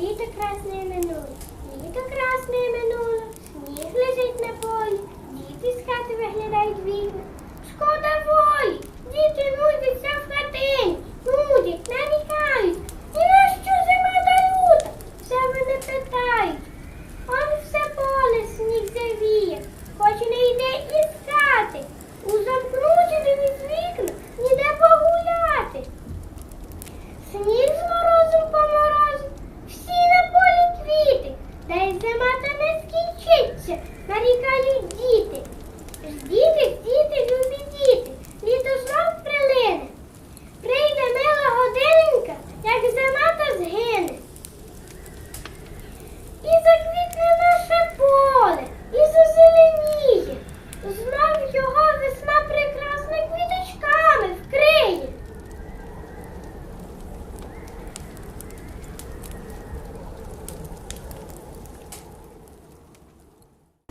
літо красне минуло, літо красне минуло, сніг лежить на полі, діти з хати виглядають вільно. Шкода волі, діти нудяться в хатині, нудять, намікають. І на що зима та люта? Все вони питають. Он все поле сніг завіє, хоч не йде із хати. У замкрученому вікна ніде погуляти. Сніг зможе. зима та не скінчиться, нарікають діти. Ждіть